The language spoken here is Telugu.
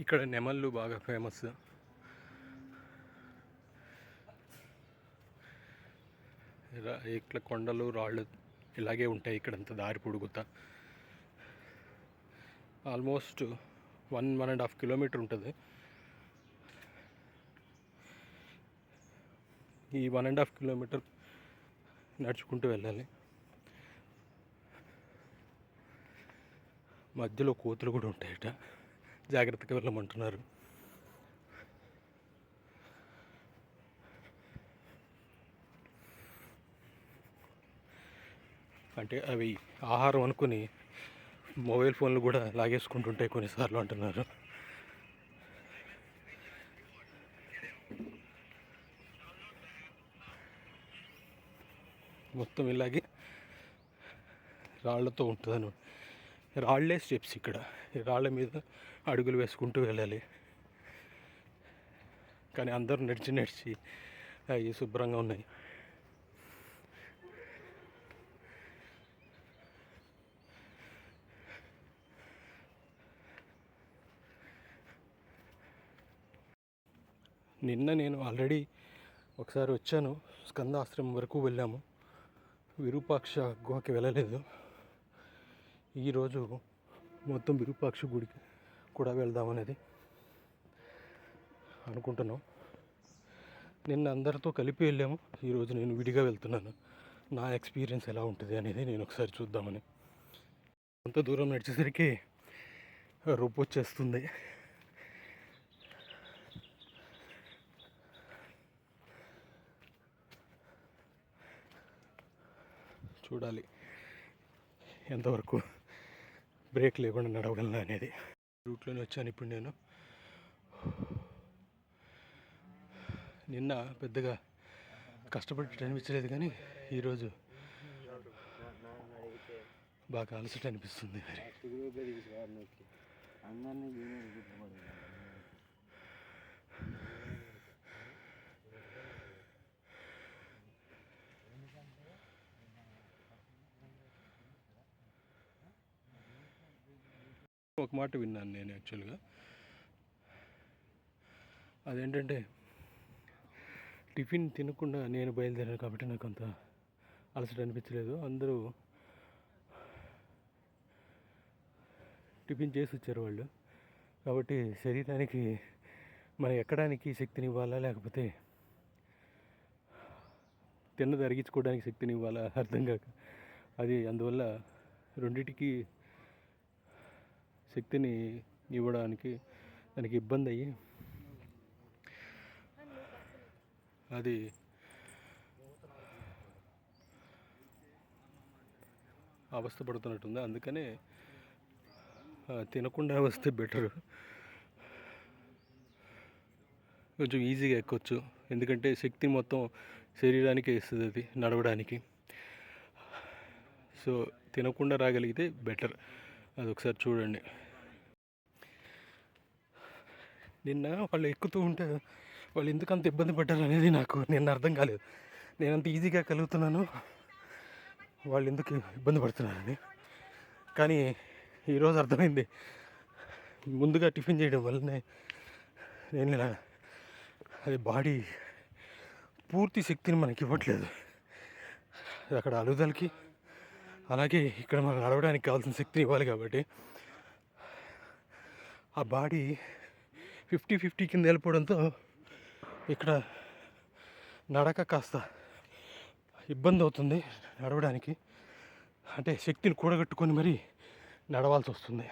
ఇక్కడ నెమళ్ళు బాగా ఫేమస్. ఇక్కడ ఇట్లా కొండలు రాళ్ళు ఇలాగే ఉంటాయి ఇక్కడంతా దారి పొడుగుతా. Almost one one and half kilometer ఉంటుంది. ఈ వన్ అండ్ హాఫ్ కిలోమీటర్ నడుచుకుంటూ వెళ్ళాలి. మధ్యలో కోతులు కూడా ఉంటాయట. జాగ్రత్తగా వెళ్ళమంటున్నారు. అంటే అవి ఆహారం అనుకుని మొబైల్ ఫోన్లు కూడా లాగేసుకుంటుంటాయి కొన్నిసార్లు అంటున్నారు. మొత్తం ఇలాగే రాళ్ళతో ఉంటుందని రాళ్ళే స్టెప్స్ ఇక్కడ. రాళ్ళ మీద అడుగులు వేసుకుంటూ వెళ్ళాలి. కానీ అందరూ నడిచి నడిచి అవి శుభ్రంగా ఉన్నాయి. నిన్న నేను ఆల్రెడీ ఒకసారి వచ్చాను. స్కందాశ్రమం వరకు వెళ్ళాము. విరూపాక్ష గుహకి వెళ్ళలేదు. ఈరోజు మొత్తం విరూపాక్ష గుడికి కూడా వెళ్దామనేది అనుకుంటున్నాం. నిన్న అందరితో కలిపి వెళ్ళాము. ఈరోజు నేను విడిగా వెళ్తున్నాను. నా ఎక్స్పీరియన్స్ ఎలా ఉంటుంది అనేది నేను ఒకసారి చూద్దామని. అంత దూరం నడిచేసరికి రొప్పు వచ్చేస్తుంది. చూడాలి. ఎంతవరకు బ్రేక్ లేకుండా నడవగలను అనేది రూట్లోనే వచ్చాను ఇప్పుడు నేను నిన్న పెద్దగా కష్టపడి అనిపించలేదు కానీ ఈరోజు బాగా అలసట అనిపిస్తుంది మరి ఒక మాట విన్నాను నేను యాక్చువల్గా. అదేంటంటే టిఫిన్ తినకుండా నేను బయలుదేరాను కాబట్టి నాకు అంత అలసట అనిపించలేదు. అందరూ టిఫిన్ చేసి వచ్చారు వాళ్ళు. కాబట్టి శరీరానికి మనం ఎక్కడానికి శక్తిని ఇవ్వాలా లేకపోతే తిన్నది అరిగించుకోవడానికి శక్తిని ఇవ్వాలా? అర్థం కాక. అది అందువల్ల రెండిటికి శక్తిని ఇవ్వడానికి దానికి ఇబ్బంది అయ్యి అది అవస్థ పడుతున్నట్టుంది. అందుకనే తినకుండా వస్తే బెటర్. కొంచెం ఈజీగా ఎక్కొచ్చు. ఎందుకంటే శక్తి మొత్తం శరీరానికి వేస్తుంది అది నడవడానికి. సో తినకుండా రాగలిగితే బెటర్. అది ఒకసారి చూడండి. నిన్న వాళ్ళు ఎక్కుతూ ఉంటే వాళ్ళు ఎందుకు అంత ఇబ్బంది పడ్డారు అనేది నాకు నిన్న అర్థం కాలేదు. నేను అంత ఈజీగా కలుగుతున్నాను. వాళ్ళు ఎందుకు ఇబ్బంది పడుతున్నారని. కానీ ఈరోజు అర్థమైంది. ముందుగా టిఫిన్ చేయడం వల్లనే నేను ఇలా అది బాడీ పూర్తి శక్తిని మనకి ఇవ్వట్లేదు. అక్కడ అలుదలకి అలాగే ఇక్కడ మనం నడవడానికి కావాల్సిన శక్తిని ఇవ్వాలి కాబట్టి ఆ బాడీ ఫిఫ్టీ ఫిఫ్టీ కింద వెళ్ళిపోవడంతో ఇక్కడ నడక కాస్త ఇబ్బంది అవుతుంది నడవడానికి. అంటే శక్తిని కూడగట్టుకొని మరీ నడవాల్సి వస్తుంది.